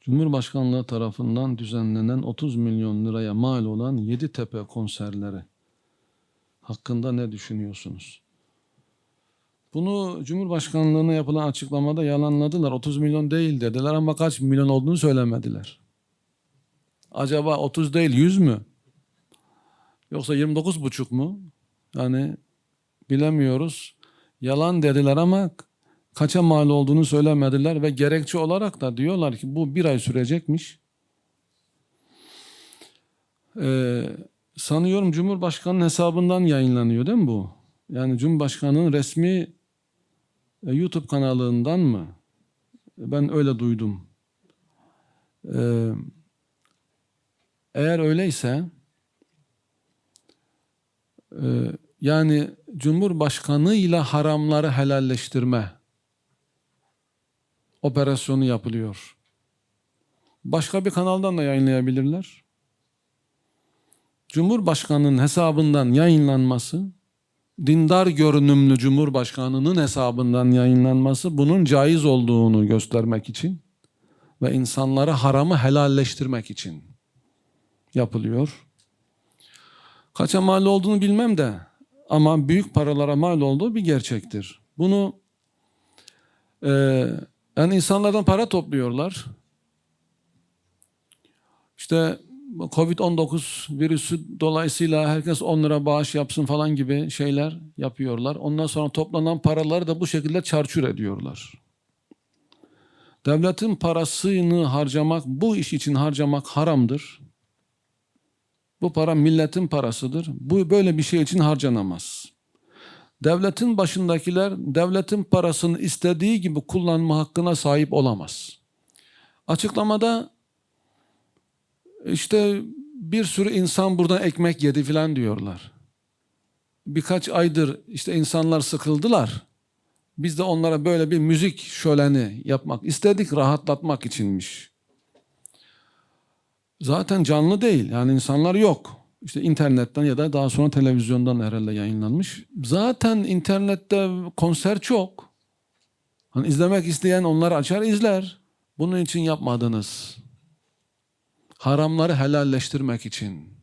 Cumhurbaşkanlığı tarafından düzenlenen 30 milyon liraya mal olan Yeditepe konserleri hakkında ne düşünüyorsunuz? Bunu Cumhurbaşkanlığına yapılan açıklamada yalanladılar. 30 milyon değil dediler ama kaç milyon olduğunu söylemediler. Acaba 30 değil 100 mü? Yoksa 29 buçuk mu? Yani bilemiyoruz. Yalan dediler ama kaça mal olduğunu söylemediler ve gerekçe olarak da diyorlar ki bu bir ay sürecekmiş. Ee, sanıyorum Cumhurbaşkanı'nın hesabından yayınlanıyor değil mi bu? Yani Cumhurbaşkanı'nın resmi e, YouTube kanalından mı? Ben öyle duydum. Ee, eğer öyleyse e, yani Cumhurbaşkanıyla haramları helalleştirme operasyonu yapılıyor. Başka bir kanaldan da yayınlayabilirler. Cumhurbaşkanının hesabından yayınlanması, dindar görünümlü Cumhurbaşkanının hesabından yayınlanması bunun caiz olduğunu göstermek için ve insanlara haramı helalleştirmek için yapılıyor. Kaça mal olduğunu bilmem de ama büyük paralara mal olduğu bir gerçektir. Bunu e, yani insanlardan para topluyorlar. İşte Covid-19 virüsü dolayısıyla herkes 10 lira bağış yapsın falan gibi şeyler yapıyorlar. Ondan sonra toplanan paraları da bu şekilde çarçur ediyorlar. Devletin parasını harcamak, bu iş için harcamak haramdır. Bu para milletin parasıdır. Bu böyle bir şey için harcanamaz. Devletin başındakiler devletin parasını istediği gibi kullanma hakkına sahip olamaz. Açıklamada işte bir sürü insan buradan ekmek yedi filan diyorlar. Birkaç aydır işte insanlar sıkıldılar. Biz de onlara böyle bir müzik şöleni yapmak istedik, rahatlatmak içinmiş. Zaten canlı değil. Yani insanlar yok. İşte internetten ya da daha sonra televizyondan herhalde yayınlanmış. Zaten internette konser çok. Hani izlemek isteyen onları açar izler. Bunun için yapmadınız. Haramları helalleştirmek için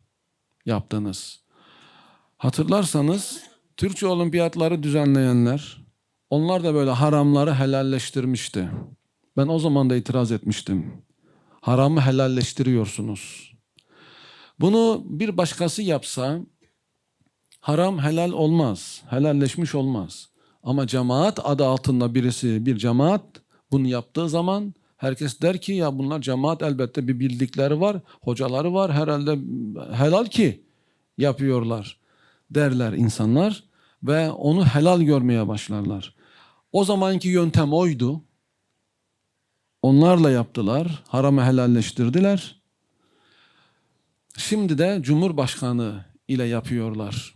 yaptınız. Hatırlarsanız Türkçe olimpiyatları düzenleyenler onlar da böyle haramları helalleştirmişti. Ben o zaman da itiraz etmiştim. Haramı helalleştiriyorsunuz. Bunu bir başkası yapsa haram helal olmaz, helalleşmiş olmaz. Ama cemaat adı altında birisi bir cemaat bunu yaptığı zaman herkes der ki ya bunlar cemaat elbette bir bildikleri var, hocaları var herhalde helal ki yapıyorlar derler insanlar ve onu helal görmeye başlarlar. O zamanki yöntem oydu. Onlarla yaptılar, haramı helalleştirdiler. Şimdi de Cumhurbaşkanı ile yapıyorlar.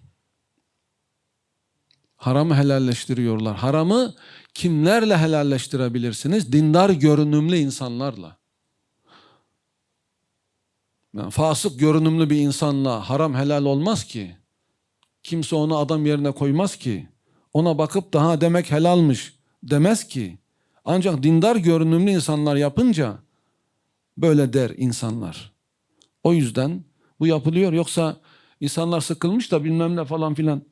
Haramı helalleştiriyorlar. Haramı kimlerle helalleştirebilirsiniz? Dindar görünümlü insanlarla. Yani fasık görünümlü bir insanla haram helal olmaz ki. Kimse onu adam yerine koymaz ki. Ona bakıp daha demek helalmiş demez ki. Ancak dindar görünümlü insanlar yapınca böyle der insanlar. O yüzden bu yapılıyor. Yoksa insanlar sıkılmış da bilmem ne falan filan.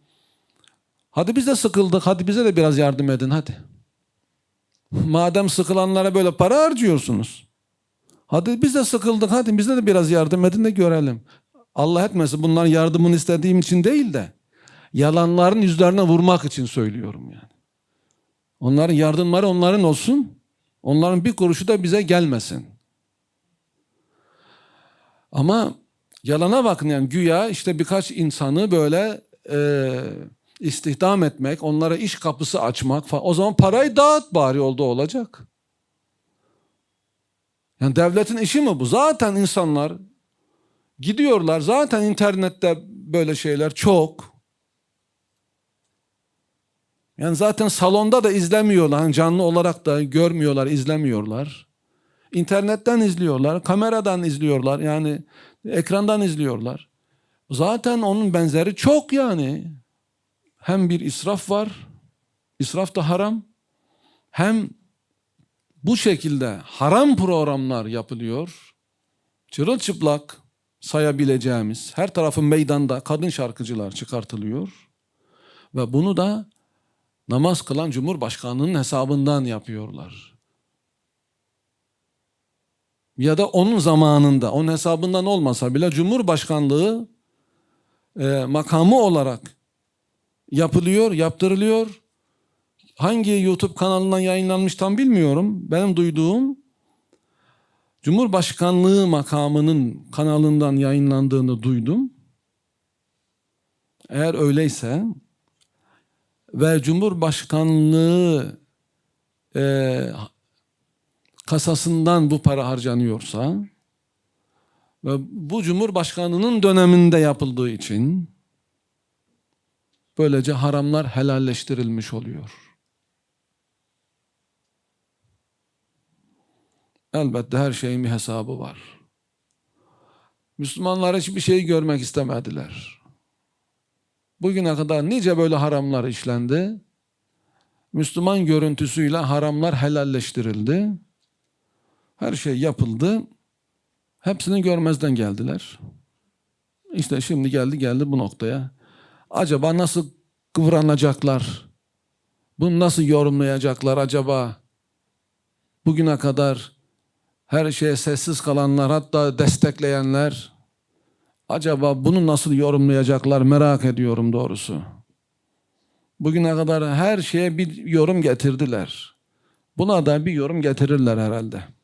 Hadi biz de sıkıldık. Hadi bize de biraz yardım edin hadi. Madem sıkılanlara böyle para harcıyorsunuz. Hadi biz de sıkıldık. Hadi bize de biraz yardım edin de görelim. Allah etmesin bunların yardımını istediğim için değil de yalanların yüzlerine vurmak için söylüyorum yani. Onların yardımları onların olsun. Onların bir kuruşu da bize gelmesin. Ama yalana bakın yani güya işte birkaç insanı böyle e, istihdam etmek, onlara iş kapısı açmak falan. O zaman parayı dağıt bari oldu olacak. Yani devletin işi mi bu? Zaten insanlar gidiyorlar. Zaten internette böyle şeyler çok. Yani zaten salonda da izlemiyorlar. Hani canlı olarak da görmüyorlar, izlemiyorlar. İnternetten izliyorlar, kameradan izliyorlar. Yani ekrandan izliyorlar. Zaten onun benzeri çok yani. Hem bir israf var, israf da haram. Hem bu şekilde haram programlar yapılıyor. Çırılçıplak sayabileceğimiz her tarafın meydanda kadın şarkıcılar çıkartılıyor. Ve bunu da namaz kılan Cumhurbaşkanı'nın hesabından yapıyorlar. Ya da onun zamanında, onun hesabından olmasa bile Cumhurbaşkanlığı e, makamı olarak yapılıyor, yaptırılıyor. Hangi YouTube kanalından yayınlanmış tam bilmiyorum. Benim duyduğum Cumhurbaşkanlığı makamının kanalından yayınlandığını duydum. Eğer öyleyse ve Cumhurbaşkanlığı e, kasasından bu para harcanıyorsa ve bu Cumhurbaşkanının döneminde yapıldığı için böylece haramlar helalleştirilmiş oluyor. Elbette her şeyin bir hesabı var. Müslümanlar hiçbir şeyi görmek istemediler. Bugüne kadar nice böyle haramlar işlendi. Müslüman görüntüsüyle haramlar helalleştirildi. Her şey yapıldı. Hepsini görmezden geldiler. İşte şimdi geldi geldi bu noktaya. Acaba nasıl kıvranacaklar? Bunu nasıl yorumlayacaklar acaba? Bugüne kadar her şeye sessiz kalanlar hatta destekleyenler acaba bunu nasıl yorumlayacaklar merak ediyorum doğrusu. Bugüne kadar her şeye bir yorum getirdiler. Buna da bir yorum getirirler herhalde.